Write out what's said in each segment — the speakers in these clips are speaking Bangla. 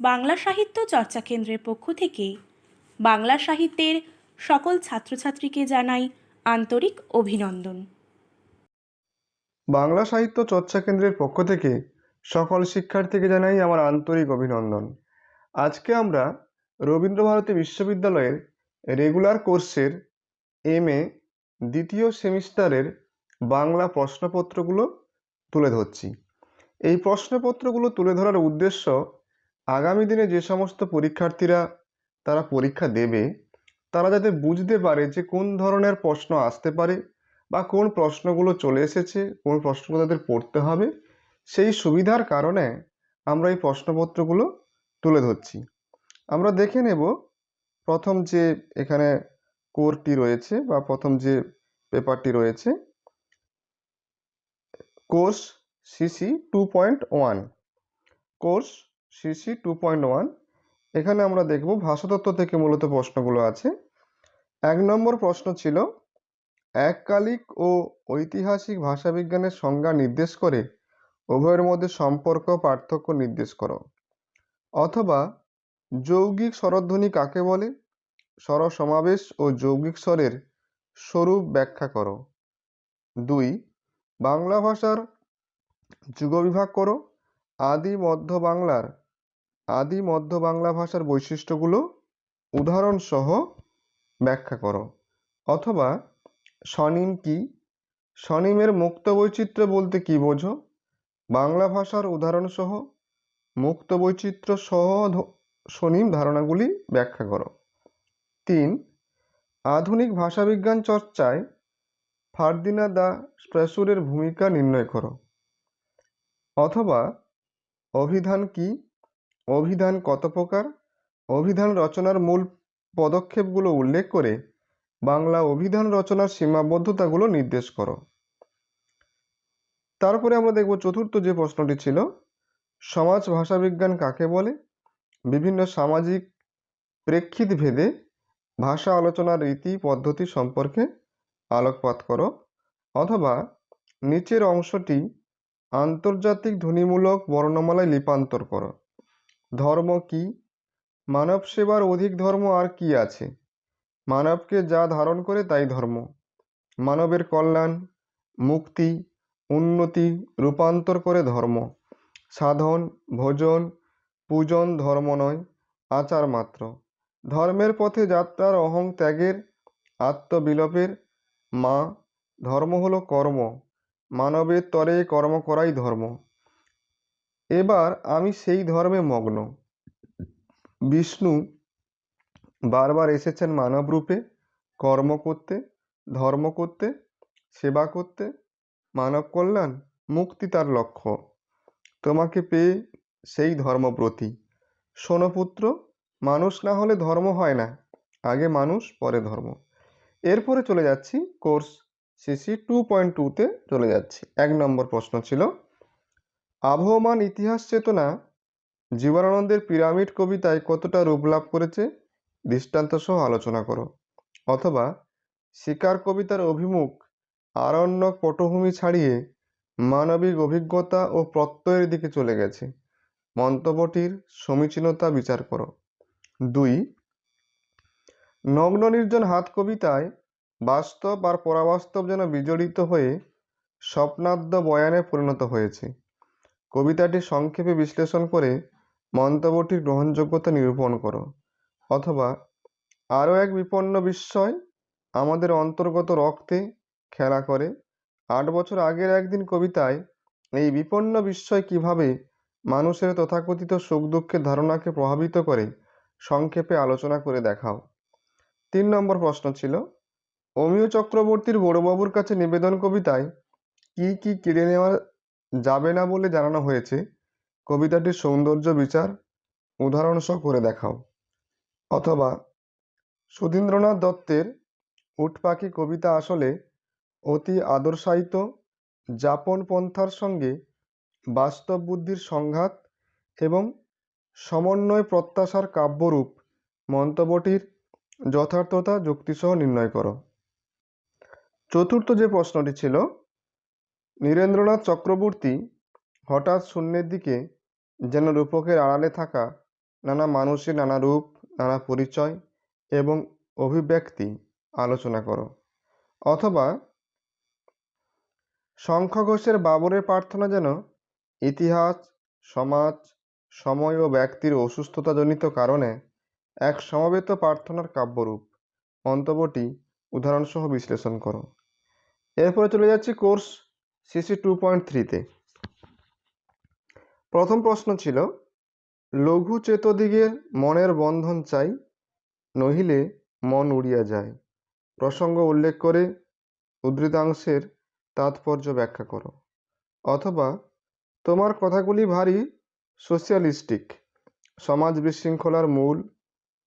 বাংলা সাহিত্য চর্চা কেন্দ্রের পক্ষ থেকে বাংলা সাহিত্যের সকল ছাত্রছাত্রীকে জানাই আন্তরিক অভিনন্দন। বাংলা সাহিত্য চর্চা কেন্দ্রের পক্ষ থেকে সকল শিক্ষার্থীকে জানাই আমার আন্তরিক অভিনন্দন। আজকে আমরা রবীন্দ্রভারতী বিশ্ববিদ্যালয়ের রেগুলার কোর্সের এম এ দ্বিতীয় সেমিস্টারের বাংলা প্রশ্নপত্রগুলো তুলে ধরছি। এই প্রশ্নপত্রগুলো তুলে ধরার উদ্দেশ্য আগামী দিনে যে সমস্ত পরীক্ষার্থীরা তারা পরীক্ষা দেবে, তারা যাতে বুঝতে পারে যে কোন ধরনের প্রশ্ন আসতে পারে বা কোন প্রশ্নগুলো চলে এসেছে, কোন প্রশ্নগুলো তাদের পড়তে হবে, সেই সুবিধার কারণে আমরা এই প্রশ্নপত্রগুলো তুলে ধরছি। আমরা দেখে নেব প্রথম যে এখানে কোরটি রয়েছে বা প্রথম যে পেপারটি রয়েছে। Course CC two point one. Course CC two point one এখানে আমরা দেখব ভাষাতত্ত্ব থেকে মূলত প্রশ্নগুলো আছে। এক নম্বর প্রশ্ন ছিল এককালিক ও ঐতিহাসিক ভাষাবিজ্ঞানের সংজ্ঞা নির্দেশ করে উভয়ের মধ্যে সম্পর্ক পার্থক্য নির্দেশ করো। অথবা, যৌগিক স্বরধ্বনি কাকে বলে? স্বর সমাবেশ ও যৌগিক স্বরের স্বরূপ ব্যাখ্যা করো। দুই, বাংলা ভাষার যুগবিভাগ করো। আদি মধ্য বাংলার আদি মধ্য বাংলা ভাষার বৈশিষ্ট্যগুলো উদাহরণসহ ব্যাখ্যা করো। অথবা স্বনিম কি? স্বনিমের মুক্ত বৈচিত্র্য বলতে কি বোঝো? বাংলা ভাষার উদাহরণসহ মুক্ত বৈচিত্র্য সহ স্বনিম ধারণাগুলি ব্যাখ্যা করো। তিন, আধুনিক ভাষাবিজ্ঞান চর্চায় ফার্দিনা দা স্প্রেসুরের ভূমিকা নির্ণয় করো। অথবা অভিধান কি? অভিধান কত প্রকার? অভিধান রচনার মূল পদক্ষেপগুলো উল্লেখ করে বাংলা অভিধান রচনার সীমাবদ্ধতাগুলো নির্দেশ করো। তারপরে আমরা দেখব চতুর্থ যে প্রশ্নটি ছিল, সমাজ ভাষাবিজ্ঞান কাকে বলে? বিভিন্ন সামাজিক প্রেক্ষিত ভেদে ভাষা আলোচনার রীতি, পদ্ধতি সম্পর্কে আলোকপাত করো অথবা নিচের অংশটি আন্তর্জাতিক ধ্বনিমূলক বর্ণমালায় লিপান্তর করো। ধর্ম কি? মানব সেবার অধিক ধর্ম আর কি আছে? মানবকে যা ধারণ করে তাই ধর্ম। মানবের কল্যাণ, মুক্তি, উন্নতি রূপান্তর করে ধর্ম। সাধন, ভোজন, পূজন ধর্ম নয়, আচার মাত্র। ধর্মের পথে যাত্রার অহং ত্যাগের, আত্মবিলোপের। মা, ধর্ম হলো কর্ম। মানবের তরে কর্ম করাই ধর্ম। এবার আমি সেই ধর্মে মগ্ন। বিষ্ণু বারবার এসেছেন মানব রূপে, কর্ম করতে, ধর্ম করতে, সেবা করতে। মানব কল্যাণ, মুক্তি তার লক্ষ্য। তোমাকে পেয়ে সেই ধর্মব্রতী। শোনো পুত্র, মানুষ না হলে ধর্ম হয় না, আগে মানুষ, পরে ধর্ম। এরপরে চলে যাচ্ছি কোর্স সিসি টু পয়েন্ট টুতে চলে যাচ্ছি। এক নম্বর প্রশ্ন ছিল আবহমান ইতিহাস চেতনা জীবনানন্দের পিরামিড কবিতায় কতটা রূপ লাভ করেছে, দৃষ্টান্ত সহ আলোচনা করো। অথবা শিকার কবিতার অভিমুখ আরণ্যক পটভূমি ছাড়িয়ে মানবিক অভিজ্ঞতা ও প্রত্যয়ের দিকে চলে গেছে। মন্তব্যটির সমীচীনতা বিচার করো। দুই, নগ্ন নির্জন হাত কবিতায় বাস্তব আর পরাবাস্তব যেন বিজড়িত হয়ে স্বপ্নাদ্য বয়ানে পরিণত হয়েছে। কবিতাটি সংক্ষেপে বিশ্লেষণ করে মন্তব্যটির গ্রহণযোগ্যতা নিরূপণ করো। অথবা আরও এক বিপন্ন বিস্ময় আমাদের অন্তর্গত রক্তে খেলা করে। আট বছর আগের একদিন কবিতায় এই বিপন্ন বিস্ময় কীভাবে মানুষের তথাকথিত সুখ দুঃখের ধারণাকে প্রভাবিত করে সংক্ষেপে আলোচনা করে দেখাও। তিন নম্বর প্রশ্ন ছিল, অমিয় চক্রবর্তীর বড়বাবুর কাছে নিবেদন কবিতায় কি কি কেড়ে নেওয়া যাবে না বলে জানানো হয়েছে। কবিতাটির সৌন্দর্য বিচার উদাহরণসহ করে দেখাও। অথবা, সুধীন্দ্রনাথ দত্তের উট পাখি কবিতা আসলে অতি আদর্শায়িত যাপন পন্থার সঙ্গে বাস্তব বুদ্ধির সংঘাত এবং সমন্বয় প্রত্যাশার কাব্যরূপ মন্তব্যটির যথার্থতা যুক্তিসহ নির্ণয় করো। চতুর্থ যে প্রশ্নটি ছিল নীরেন্দ্রনাথ চক্রবর্তী হঠাৎ শূন্যের দিকে যেন রূপকের আড়ালে থাকা নানা মানুষের নানা রূপ, নানা পরিচয় এবং অভিব্যক্তি আলোচনা করো। অথবা শঙ্খ ঘোষের বাবরের প্রার্থনা যেন ইতিহাস, সমাজ, সময় ও ব্যক্তির অসুস্থতাজনিত কারণে এক সমবেত প্রার্থনার কাব্যরূপ। মন্তব্যটি উদাহরণসহ বিশ্লেষণ করো। এরপরে চলে যাচ্ছি কোর্স সিসি টু পয়েন্ট থ্রিতে। প্রথম প্রশ্ন ছিল, লঘু চেতদিগের মনের বন্ধন চাই, নহিলে মন উড়িয়া যায়। প্রসঙ্গ উল্লেখ করে উদ্ধৃতাংশের তাৎপর্য ব্যাখ্যা করো। অথবা, তোমার কথাগুলি ভারী সোশিয়ালিস্টিক, সমাজ বিশৃঙ্খলার মূল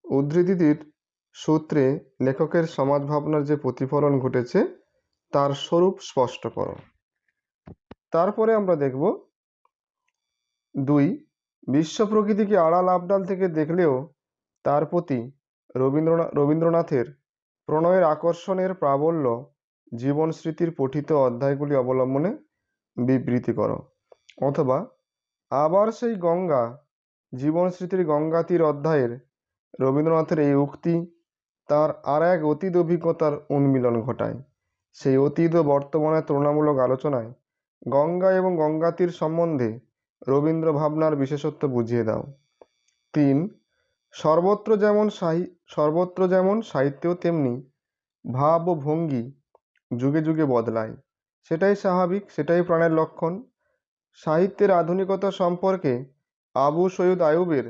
উদ্ধৃতিটির সূত্রে লেখকের সমাজ ভাবনার যে প্রতিফলন ঘটেছে, তার স্বরূপ স্পষ্ট করো। তারপরে আমরা দেখব দুই, বিশ্ব প্রকৃতিকে আড়াল আবডাল থেকে দেখলেও তার প্রতি রবীন্দ্রনাথ রবীন্দ্রনাথের প্রণয়ের আকর্ষণের প্রাবল্য জীবন স্মৃতির পঠিত অধ্যায়গুলি অবলম্বনে বিবৃতি করো। অথবা আবার সেই গঙ্গা, জীবন স্মৃতির গঙ্গা তীর অধ্যায়ের রবীন্দ্রনাথের এই উক্তি তার আর এক অতীত অভিজ্ঞতার উন্মিলন ঘটায়। সেই অতীত ও বর্তমানের তুলনামূলক আলোচনায় গঙ্গা এবং গঙ্গা তীর সম্বন্ধে রবীন্দ্র ভাবনার বিশেষত্ব বুঝিয়ে দাও। তিন, সর্বত্র যেমন সাহি, সর্বত্র যেমন সাহিত্যেও তেমনি ভাব ও ভঙ্গি যুগে যুগে বদলায়। সেটাই স্বাভাবিক, সেটাই প্রাণের লক্ষণ। সাহিত্যের আধুনিকতা সম্পর্কে আবু সৈয়দ আয়ুবের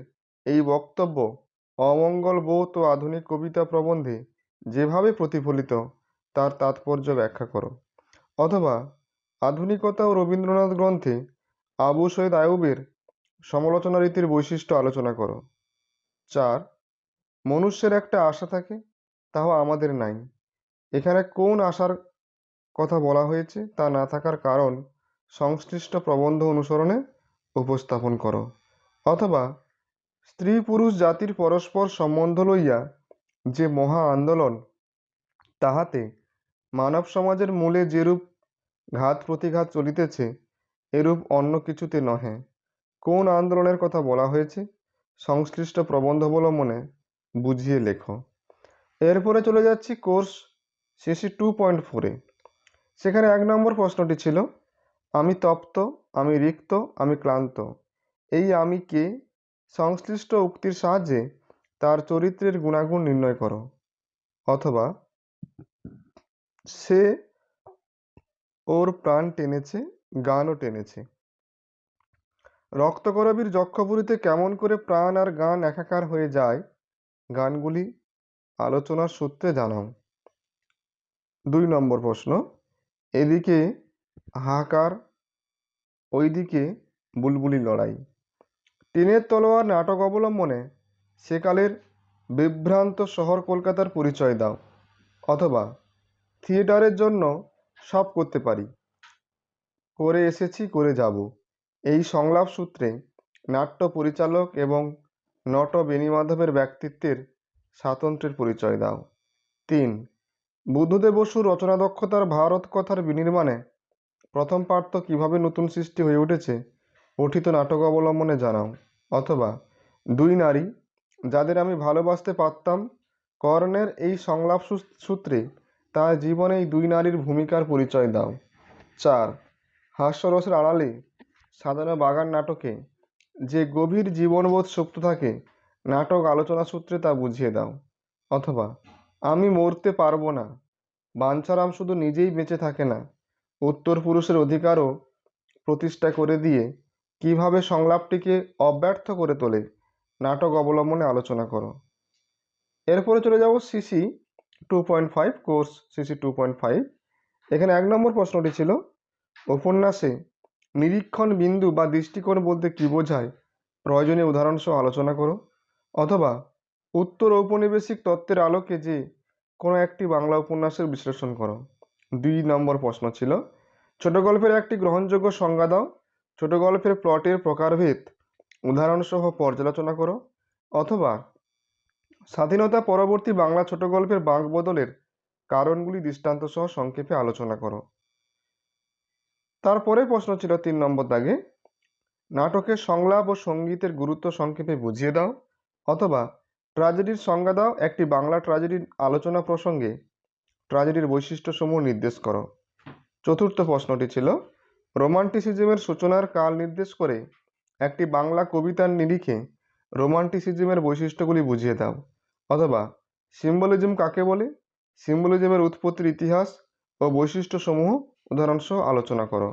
এই বক্তব্য অমঙ্গল বোধ ও আধুনিক কবিতা প্রবন্ধে যেভাবে প্রতিফলিত, তার তাৎপর্য ব্যাখ্যা করো। অথবা আধুনিকতা ও রবীন্দ্রনাথ গ্রন্থে আবু সৈয়দ আয়ুবের সমালোচনা রীতির বৈশিষ্ট্য আলোচনা করো। চার, মনুষ্যের একটা আশা থাকে, তাও আমাদের নাই। এখানে কোন আশার কথা বলা হয়েছে তা না থাকার কারণ সংশ্লিষ্ট প্রবন্ধ অনুসরণে উপস্থাপন করো। অথবা স্ত্রী পুরুষ জাতির পরস্পর সম্বন্ধ লইয়া যে মহা আন্দোলন, তাহাতে মানব সমাজের মূলে যেরূপ ঘাত প্রতিঘাত চলিতেছে, এরূপ অন্য কিছুতে নহে। কোন আন্দোলনের কথা বলা হয়েছে? সংশ্লিষ্ট প্রবন্ধ অবলম্বনে বুঝিয়ে লেখো। এরপরে চলে যাচ্ছি কোর্স সিসি টু পয়েন্ট ফোরে সেখানে এক নম্বর প্রশ্নটি ছিল, আমি তপ্ত, আমি রিক্ত, আমি ক্লান্ত। এই আমি কে? সংশ্লিষ্ট উক্তির সাহায্যে তার চরিত্রের গুণাগুণ নির্ণয় করো। অথবা, সে ওর প্রাণ টেনেছে, গানও টেনেছে। রক্তকরবীর যক্ষপুরীতে কেমন করে প্রাণ আর গান একাকার হয়ে যায়, গানগুলি আলোচনার সূত্রে জানাও। দুই নম্বর প্রশ্ন, এদিকে হাহাকার, ওইদিকে বুলবুলি লড়াই। টিনের তলোয়ার নাটক অবলম্বনে সেকালের বিভ্রান্ত শহর কলকাতার পরিচয় দাও, অথবা থিয়েটারের জন্য সব করতে পারি। করে এসেছি, করে যাব। এই সংলাপ সূত্রে নাট্য পরিচালক এবং নট বেণীমাধবের ব্যক্তিত্বের স্বাতন্ত্র্যের পরিচয় দাও। তিন, বুদ্ধদেব বসুর রচনা দক্ষতার ভারত কথার বিনির্মাণে প্রথম পার্থ কীভাবে নতুন সৃষ্টি হয়ে উঠেছে, পঠিত নাটক অবলম্বনে জানাও। অথবা, দুই নারী, যাদের আমি ভালোবাসতে পারতাম, কর্ণের এই সংলাপ সূত্রে তার জীবনে এই দুই নারীর ভূমিকার পরিচয় দাও। চার, হাস্যরসের আড়ালে সাজানো বাগান নাটকে যে গভীর জীবনবোধ সুপ্ত থাকে, নাটক আলোচনা সূত্রে তা বুঝিয়ে দাও। অথবা, আমি মরতে পারব না, বাঞ্ছারাম শুধু নিজেই বেঁচে থাকে না উত্তর পুরুষের অধিকারও প্রতিষ্ঠা করে দিয়ে কীভাবে সংলাপটিকে অব্যর্থ করে তোলে, নাটক অবলম্বনে আলোচনা করো। এরপরে চলে যাব CC two point five course CC two point five এখানে এক নম্বর প্রশ্নটি ছিল, উপন্যাসে নিরীক্ষণ বিন্দু বা দৃষ্টিকোণ বলতে কী বোঝায়? প্রয়োজনীয় উদাহরণসহ আলোচনা করো। অথবা উত্তর ঔপনিবেশিক তত্ত্বের আলোকে যে কোনো একটি বাংলা উপন্যাসের বিশ্লেষণ করো। দুই নম্বর প্রশ্ন ছিল, ছোট গল্পের একটি গ্রহণযোগ্য সংজ্ঞা দাও। ছোট গল্পের প্লটের প্রকারভেদ উদাহরণসহ পর্যালোচনা করো। অথবা স্বাধীনতা পরবর্তী বাংলা ছোট গল্পের বাঁক বদলের কারণগুলি দৃষ্টান্ত সহ সংক্ষেপে আলোচনা করো। তারপরে প্রশ্ন ছিল তিন নম্বর দাগে, নাটকের সংলাপ ও সঙ্গীতের গুরুত্ব সংক্ষেপে বুঝিয়ে দাও অথবা ট্র্যাজেডির সংজ্ঞা দাও একটি বাংলা ট্র্যাজেডির আলোচনা প্রসঙ্গে ট্র্যাজেডির বৈশিষ্ট্যসমূহ নির্দেশ করো। চতুর্থ প্রশ্নটি ছিল, রোমান্টিসিজমের সূচনার কাল নির্দেশ করে একটি বাংলা কবিতার নিরিখে রোমান্টিসিজমের বৈশিষ্ট্যগুলি বুঝিয়ে দাও। অথবা সিম্বলিজম কাকে বলে? সিম্বলিজমের উৎপত্তির ইতিহাস ও বৈশিষ্ট্যসমূহ উদাহরণসহ আলোচনা করো।